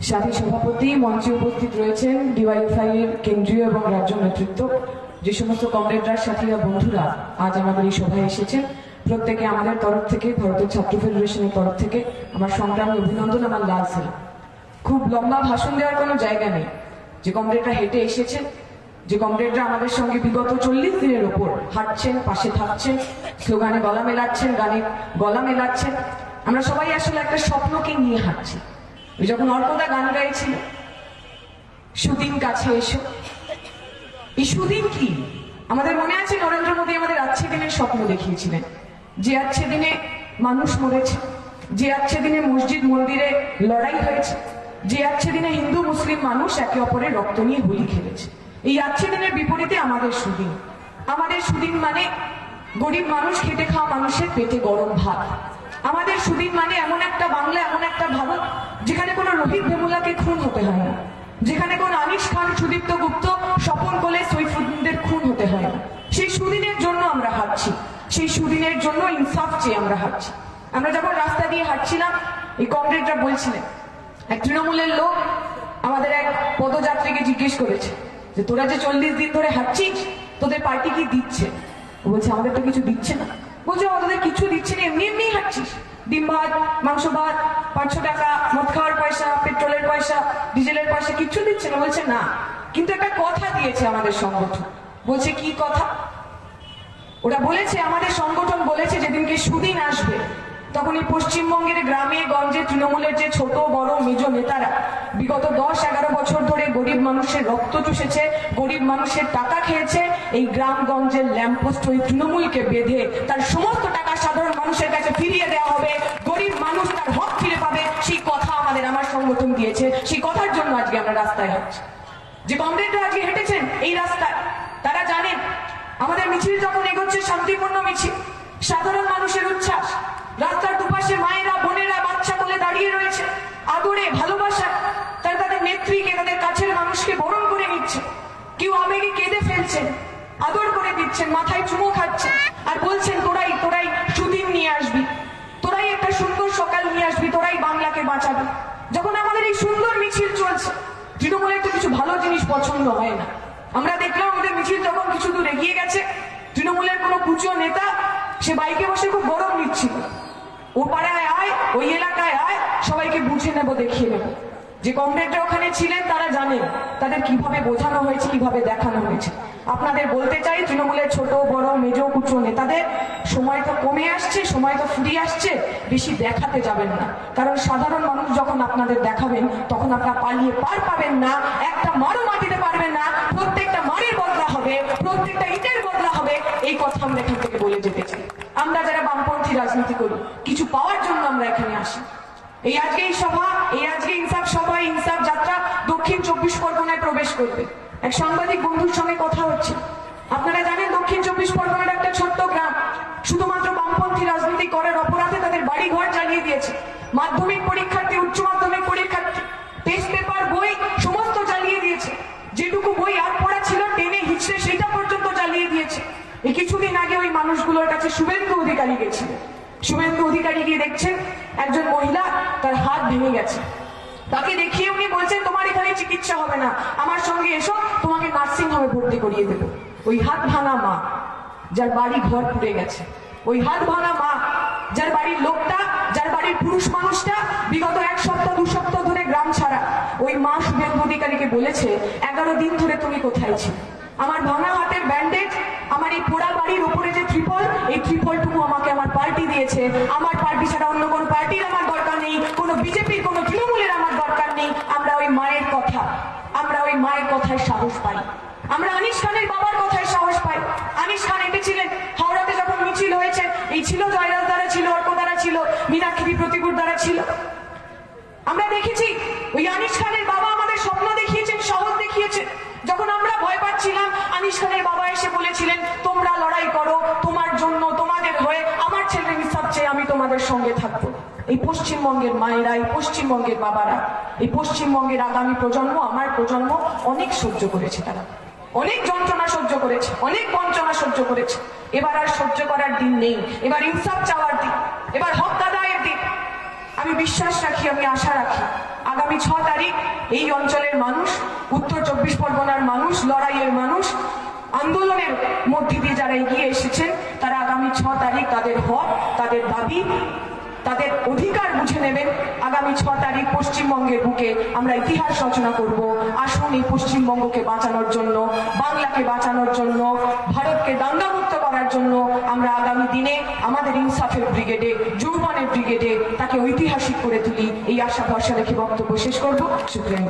সাথী সভাপতি মঞ্চে উপস্থিত রয়েছেন ডিওয়াইএফআই এর কেন্দ্রীয় এবং রাজ্য নেতৃত্ব, যে সমস্ত কমরেডরা সাথীরা বন্ধুরা আজ আমাদের এই সভায় এসেছেন। প্রত্যেকে আমাদের তরফ থেকে, ভারতের ছাত্র ফেডারেশনের তরফ থেকে আমার সংগ্রামী অভিনন্দন আমার লাল সেল খুব লম্বা ভাষণ দেওয়ার কোনো জায়গা নেই। যে কমরেডরা হেঁটে এসেছেন, যে কমরেডরা আমাদের সঙ্গে বিগত চল্লিশ দিনের ওপর হাঁটছেন, পাশে থাকছেন, স্লোগানে গলা মেলাচ্ছেন, গানে গলা মেলাচ্ছেন। আমরা সবাই আসলে একটা স্বপ্নকে নিয়ে হাঁটছি। যখন অর্কদা গান গাইছিল, সুদিন কাছে এসো। এই সুদিন কি? আমাদের মনে আছে নরেন্দ্র মোদী আমাদের আচ্ছে দিনের স্বপ্ন দেখিয়েছিলেন। যে আচ্ছে দিনে মানুষ মরেছে, যে আচ্ছে দিনে মসজিদ মন্দিরে লড়াই হয়েছে, যে আচ্ছে দিনে হিন্দু, মুসলিম মানুষ একে অপরের রক্ত নিয়ে হোলি খেলেছে। এই আচ্ছে দিনের বিপরীতে আমাদের সুদিন। আমাদের সুদিন মানে গরিব মানুষ খেটে খাওয়া মানুষের পেটে গরম ভাত। আমাদের সুদিন মানে এমন একটা বাংলা, এমন একটা ভারত, যেখানে কোনো রোহিত ভেমুলাকে খুন হতে হয় না। যেখানে কোন আনিস খান সুদীপ্ত গুপ্ত স্বপন কোলে সৈফুদ্দিনদের খুন হতে হয় না। সেই সুদিনের জন্য আমরা হাঁটছি। সেই সুদিনের জন্য ইনসাফ চেয়ে আমরা হাঁটছি। আমরা যখন রাস্তা দিয়ে হাঁটছিলাম, এই কমরেডরা বলছিলেন, এক তৃণমূলের লোক আমাদের এক পদযাত্রীকে জিজ্ঞেস করেছে যে, তোরা যে চল্লিশ দিন ধরে হাঁটছিস, তোদের পার্টি কি দিচ্ছে? বলছে, আমাদের তো কিছু দিচ্ছে না। বলছে আমাদের কিছু দিচ্ছি না, এমনি এমনি খাচ্ছিস। ডিম ভাত, মাংস ভাত, পাঁচশো টাকা, মদ খাওয়ার পয়সা, পেট্রোলের পয়সা, ডিজেলের পয়সা, কিচ্ছু দিচ্ছে না। বলছে, না, কিন্তু একটা কথা দিয়েছে আমাদের সংগঠন। বলছে, কি কথা? ওরা বলেছে, আমাদের সংগঠন বলেছে, যেদিনকে সুদিন আসবে তখন এই পশ্চিমবঙ্গের গ্রামে, গঞ্জে, তৃণমূলের যে ছোট, বড়, মেজ নেতারা, বিগত দশ, এগারো বছর ধরে গরিব মানুষের রক্ত চুষেছে, গরিব মানুষের টাকা খেয়েছে, এই গ্রামগঞ্জের ল্যাম্পোস্ট ওই তৃণমূলকে বেঁধে তার সমস্ত টাকা সাধারণ মানুষের কাছে ফিরিয়ে দেওয়া হবে। গরিব মানুষ তার হক ফিরে পাবে। সেই কথা আমাদের আমার সংগঠন দিয়েছে। সেই কথার জন্য আজকে আমরা রাস্তায় হাঁটছি। যে কমরেডরা আজকে হেঁটেছেন, এই রাস্তায়, তারা জানেন, আমাদের মিছিল যখন এগোচ্ছে, শান্তিপূর্ণ মিছিল। সাধারণ মানুষের উচ্ছ্বাস। রাস্তার দুপাশে মায়েরা, বোনেরা, বাচ্চা কোলে দাঁড়িয়ে রয়েছে। আদরে ভালোবাসা, তারা তাদের নেত্রীকে, তাদের কাছের মানুষকে বরণ করে নিচ্ছে। কেউ আবেগে কেঁদে ফেলছেন আদর করে দিচ্ছেন, মাথায় চুমো খাচ্ছেন আর বলছেন, তোরাই তোরাই সুদিন নিয়ে আসবি। তোরাই একটা সুন্দর সকাল নিয়ে আসবি, তোরাই বাংলাকে বাঁচাবি। যখন আমাদের এই সুন্দর মিছিল চলছে, তৃণমূলের তো কিছু ভালো জিনিস পছন্দ হয় না। আমরা দেখলাম আমাদের মিছিল যখন কিছু দূর এগিয়ে গেছে তৃণমূলের কোনো কুচো নেতা সে বাইকে বসে খুব গরম নিচ্ছিল ও পাড়ায় আয় ওই এলাকায় আয় সবাইকে বুঝে নেব দেখিয়ে নেব যে কমরেডরা ওখানে ছিলেন, তারা জানেন তাদের কীভাবে বোঝানো হয়েছে, কীভাবে দেখানো হয়েছে। আপনাদের বলতে চাই, তৃণমূলের ছোট, বড়, মেজ কুচো নেতাদের, সময় তো কমে আসছে, সময় তো ফুরিয়ে আসছে, বেশি দেখাতে যাবেন না। কারণ সাধারণ মানুষ যখন আপনাদের দেখাবেন, তখন আপনারা পালিয়ে পার পাবেন না, একটা মারও মাটিতে পারবেন না, প্রত্যেকটা মারের বদলা হবে, প্রত্যেকটা ইটের বদলা হবে, এই কথা আমরা এখান থেকে বলে যেতে চাই। আমরা যারা বামপন্থী রাজনীতি করি, কিছু পাওয়ার জন্য আমরা এখানে আসি। এই আজকে এই সভা, এই আজকে ইনসাফ সভা, ইনসাফ যাত্রা দক্ষিণ চব্বিশ পরগনায় প্রবেশ করবে। এক সাংবাদিক বন্ধুর সঙ্গে কথা হচ্ছে। আপনারা জানেন দক্ষিণ চব্বিশ পরগনার একটা ছোট্ট গ্রাম। শুধুমাত্র বামপন্থী রাজনীতি করার অপরাধে তাদের বাড়ি ঘর জ্বালিয়ে দিয়েছে। মাধ্যমিক পরীক্ষার্থী, উচ্চ মাধ্যমিক পরীক্ষার্থী টেস্ট পেপার বই, সমস্ত জ্বালিয়ে দিয়েছে। যেটুকু বই আর পড়া ছিল টেনে হিচড়ে সেটা পর্যন্ত জ্বালিয়ে দিয়েছে। এই কিছুদিন আগে ওই মানুষগুলোর কাছে শুভেন্দু অধিকারী গেছিল। শুভেন্দু অধিকারী গিয়ে দেখছেন, একজন মহিলা তার হাত ভেঙে গেছে। তাকে দেখিয়ে উনি বলছেন, তোমার এখানে চিকিৎসা হবে না। আমার সঙ্গে এসো, তোমাকে নার্সিং হোমে ভর্তি করিয়ে দেবো। ওই হাত ভাঙা মা, যার বাড়ি ঘর পুড়ে গেছে। ওই হাত ভাঙা মা, যার বাড়ির লোকটা, যার বাড়ির পুরুষ মানুষটা বিগত এক সপ্তাহ, দু সপ্তাহ ধরে গ্রাম ছাড়া। ওই মা শুভেন্দু অধিকারীকে বলেছে, এগারো দিন ধরে তুমি কোথায় ছিলে? আমার ভাঙা হাতের ব্যান্ডেজ আমার এই পোড়া বাড়ির উপরে যে ত্রিপল, এই ত্রিপলটুকু আমাকে আমার পার্টি দিয়েছে। আমার পার্টি ছাড়া অন্য কোনো পার্টির আমার দরকার নেই, কোনো বিজেপির, কোনো তৃণমূলের আমার দরকার নেই। আমরা ওই মায়ের কথা, আমরা ওই মায়ের কথায় সাহস পাই। আমরা আনিস খানের বাবার কথায় সাহস পাই। আনিস খান এঁকেছিলেন হাওড়াতে যখন মিছিল হয়েছে, এই ছিল জয়রাজ দ্বারা ছিল, অর্ক দ্বারা ছিল, মীনাক্ষী প্রতিকুর দ্বারা ছিল। আমরা দেখেছি, ওই আনিস খানের বাবা আমাদের স্বপ্ন দেখিয়েছেন সাহস দেখিয়েছেন যখন আমরা ভয় পাচ্ছিলাম আনিস খানের বাবা এসে বলেছিলেন তোমরা লড়াই করো তোমার জন্য তোমাদের হয়ে আমার ছেলে ইনসাফ তোমাদের সঙ্গে থাকব। এই পশ্চিমবঙ্গের মায়েরা, এই পশ্চিমবঙ্গের বাবারা, এই পশ্চিমবঙ্গের আগামী প্রজন্ম, আমার প্রজন্ম অনেক সহ্য করেছে তারা। অনেক যন্ত্রণা সহ্য করেছে, অনেক বঞ্চনা সহ্য করেছে। এবার আর সহ্য করার দিন নেই। এবার ইনসাফ চাওয়ার দিন, এবার হক আদায়ের দিন। আমি বিশ্বাস রাখি, আমি আশা রাখি, আগামী ছ তারিখ এই অঞ্চলের মানুষ, উত্তর চব্বিশ পরগনার মানুষ, লড়াইয়ের মানুষ আন্দোলনের মধ্যে দিয়ে যারা এগিয়ে এসেছেন, তারা আগামী ছ তারিখ তাদের হক, তাদের দাবি, তাদের অধিকার বুঝে নেবেন। আগামী ছ তারিখ পশ্চিমবঙ্গের বুকে আমরা ইতিহাস রচনা করব। আসুন এই পশ্চিমবঙ্গকে বাঁচানোর জন্য, বাংলাকে বাঁচানোর জন্য, ভারতকে দাঙ্গামুক্ত করার জন্য আমরা আগামী দিনে আমাদের ইনসাফের ব্রিগেডে, যৌবনের ব্রিগেডে তাকে ঐতিহাসিক করে তুলি। এই আশা ভরসা রেখে বক্তব্য শেষ করব। শুক্রিয়া